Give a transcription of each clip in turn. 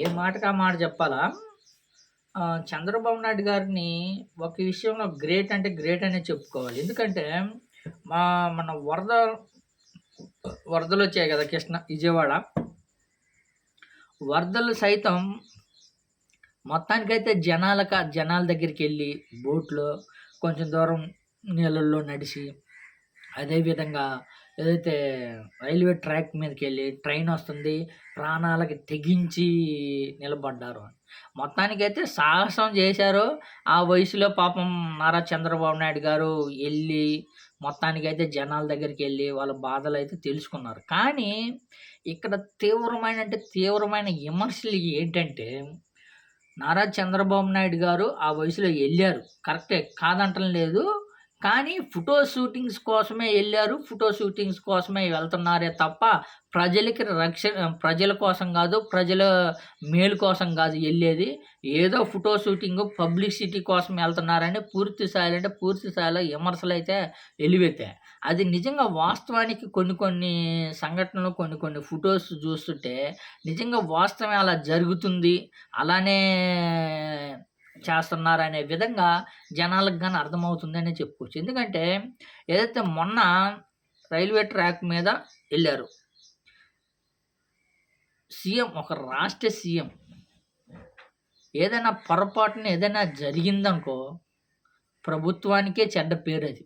ఏ మాటకు ఆ మాట చెప్పాలా? చంద్రబాబు నాయుడు గారిని ఒక విషయంలో గ్రేట్ అంటే గ్రేట్ అనే చెప్పుకోవాలి. ఎందుకంటే మా మన వరద వరదలు వచ్చాయి కదా కృష్ణ విజయవాడ. వరదలు సైతం మొత్తానికైతే జనాలక జనాల దగ్గరికి వెళ్ళి బోట్లో కొంచెం దూరం నీళ్ళల్లో నడిచి అదేవిధంగా ఏదైతే రైల్వే ట్రాక్ మీదకి వెళ్ళి ట్రైన్ వస్తుంది ప్రాణాలకి తెగించి నిలబడ్డారు. మొత్తానికైతే సాహసం చేశారు. ఆ వయసులో పాపం నారా చంద్రబాబు నాయుడు గారు వెళ్ళి మొత్తానికైతే జనాల దగ్గరికి వెళ్ళి వాళ్ళ బాధలు అయితే తెలుసుకున్నారు. కానీ ఇక్కడ తీవ్రమైన అంటే తీవ్రమైన విమర్శలు ఏంటంటే నారా చంద్రబాబు నాయుడు గారు ఆ వయసులో వెళ్ళారు. కరెక్టే కాదంటం లేదు కానీ ఫోటో షూటింగ్స్ కోసమే వెళ్ళారు ఫోటో షూటింగ్స్ కోసమే వెళ్తున్నారే తప్ప ప్రజలకి రక్షణ ప్రజల కోసం కాదు ప్రజల మేలు కోసం కాదు వెళ్ళేది ఏదో ఫోటో షూటింగ్ పబ్లిసిటీ కోసం వెళ్తున్నారని పూర్తి స్థాయిలో అంటే పూర్తి స్థాయిలో విమర్శలు అయితే వెలివెత్తాయి అది నిజంగా వాస్తవానికి కొన్ని కొన్ని సంఘటనలు కొన్ని కొన్ని ఫొటోస్ చూస్తుంటే నిజంగా వాస్తవం అలా జరుగుతుంది. అలానే చేస్తున్నారు అనే విధంగా జనాలకు కానీ అర్థమవుతుందనే చెప్పుకోవచ్చు. ఎందుకంటే ఏదైతే మొన్న రైల్వే ట్రాక్ మీద వెళ్ళారు సీఎం ఒక రాష్ట్ర సీఎం ఏదైనా పొరపాటున ఏదైనా జరిగిందనుకో ప్రభుత్వానికే చెడ్డ పేరు అది.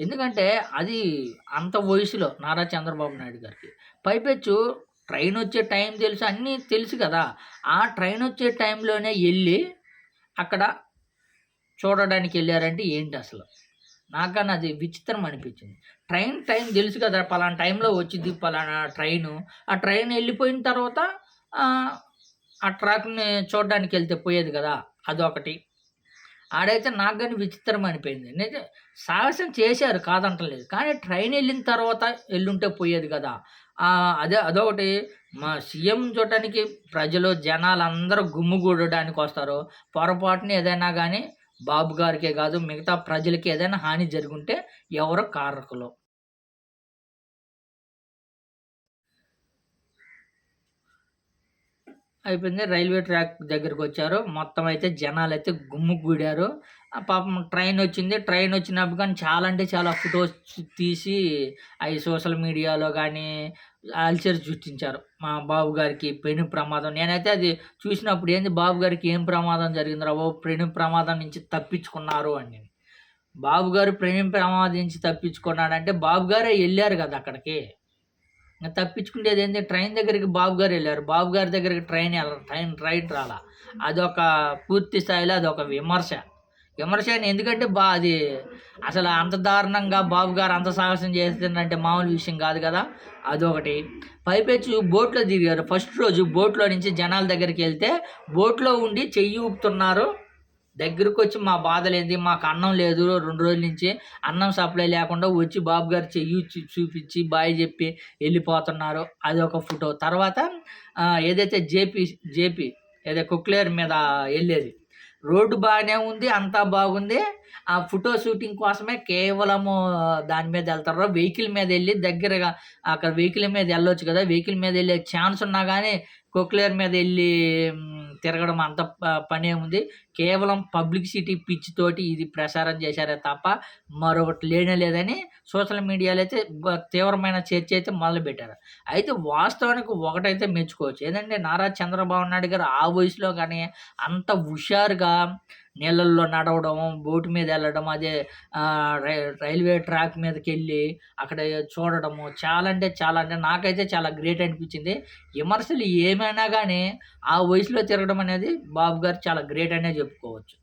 ఎందుకంటే అది అంత వయసులో నారా చంద్రబాబు నాయుడు గారికి. పైపెచ్చు ట్రైన్ వచ్చే టైం తెలుసు అన్నీ తెలుసు కదా. ఆ ట్రైన్ వచ్చే టైంలోనే వెళ్ళి అక్కడ చూడడానికి వెళ్ళారంటే ఏంటి అసలు? నాకన్నా అది విచిత్రం అనిపించింది. ట్రైన్ టైం తెలుసు కదా పలానా టైంలో వచ్చింది పలానా ట్రైను. ఆ ట్రైన్ వెళ్ళిపోయిన తర్వాత ఆ, ట్రాక్ని చూడడానికి వెళ్తే పోయేది కదా అదొకటి. ఆడైతే నాకు కానీ విచిత్రం అనిపోయింది నిజ సాహసం చేశారు కాదంటలేదు. కానీ ట్రైన్ వెళ్ళిన తర్వాత వెళ్ళుంటే పోయేది కదా. అదే అదొకటి. మా సీఎం చూడటానికి ప్రజలు జనాలు అందరూ గుమ్ముగూడడానికి వస్తారు. పొరపాటున ఏదైనా కానీ బాబు గారికే కాదు మిగతా ప్రజలకి ఏదైనా హాని జరుగుంటే ఎవరు కారకులు? అయిపోయింది. రైల్వే ట్రాక్ దగ్గరికి వచ్చారు. మొత్తం అయితే జనాలు అయితే గుమ్ముగూడారు పాపం ట్రైన్ వచ్చింది. ట్రైన్ వచ్చినప్పుడు కానీ చాలా అంటే చాలా ఫొటోస్ తీసి అవి సోషల్ మీడియాలో కానీ అల్చర్ సృష్టించారు. మా బాబు గారికి పెను ప్రమాదం. నేనైతే అది చూసినప్పుడు ఏంది బాబు గారికి ఏం ప్రమాదం జరిగిందిరా? బాబు పెను ప్రమాదం నుంచి తప్పించుకున్నారు అని బాబు గారు ప్రేమ ప్రమాదం నుంచి తప్పించుకున్నాడంటే బాబు గారే వెళ్ళారు కదా అక్కడికి. తప్పించుకునేది ఏంటి ట్రైన్ దగ్గరికి బాబు గారు వెళ్ళారు. బాబు గారి దగ్గరికి ట్రైన్ వెళ్ళ ట్రైన్ ట్రైన్ రాలా. అదొక పూర్తి స్థాయిలో అదొక విమర్శ. విమర్శ అని ఎందుకంటే బా అది అసలు అంత దారుణంగా బాబు గారు అంత సాహసం చేస్తుందంటే మామూలు విషయం కాదు కదా? అదొకటి. పైపెచ్చు బోట్లో దిగారు. ఫస్ట్ రోజు బోట్లో నుంచి జనాల దగ్గరికి వెళ్తే బోట్లో ఉండి చెయ్యి ఊపుతున్నారు. దగ్గరకు వచ్చి మా బాధలు ఏంది మాకు అన్నం లేదు. రెండు రోజుల నుంచి అన్నం సప్లై లేకుండా వచ్చి బాబు గారు చెయ్యి చూపించి బాయ్ చెప్పి వెళ్ళిపోతున్నారు. అది ఒక ఫోటో. తర్వాత ఏదైతే జేపీ జేపీ ఏదో కుక్లేర్ మీద వెళ్ళేది. రోడ్డు బాగానే ఉంది అంతా బాగుంది. ఆ ఫోటో షూటింగ్ కోసమే కేవలము దాని మీద వెళ్తారు. వెహికల్ మీద వెళ్ళి దగ్గరగా అక్కడ వెహికల్ మీద వెళ్ళొచ్చు కదా. వెహికల్ మీద వెళ్ళే ఛాన్స్ ఉన్నా కానీ కుక్లేర్ మీద వెళ్ళి తిరగడం అంత ప- పనే ఉంది కేవలం పబ్లిసిటీ పిచ్ తోటి ఇది ప్రసారం చేశారే తప్ప మరొకటి లేనే లేదని సోషల్ మీడియాలో అయితే తీవ్రమైన చర్చ అయితే మొదలుపెట్టారు. అయితే వాస్తవానికి ఒకటైతే మెచ్చుకోవచ్చు. ఏంటంటే నారా చంద్రబాబు నాయుడు గారు ఆ వయసులో కానీ అంత హుషారుగా నీళ్ళల్లో నడవడం బోటు మీద వెళ్ళడం అదే రై- రైల్వే ట్రాక్ మీదకి వెళ్ళి అక్కడ చూడడము చాలా అంటే చాలా అంటే నాకైతే చాలా గ్రేట్ అనిపించింది. విమర్శలు ఏమైనా కానీ ఆ వయసులో తిరగడం అనేది బాబు గారు చాలా గ్రేట్ అనే చెప్పుకోవచ్చు.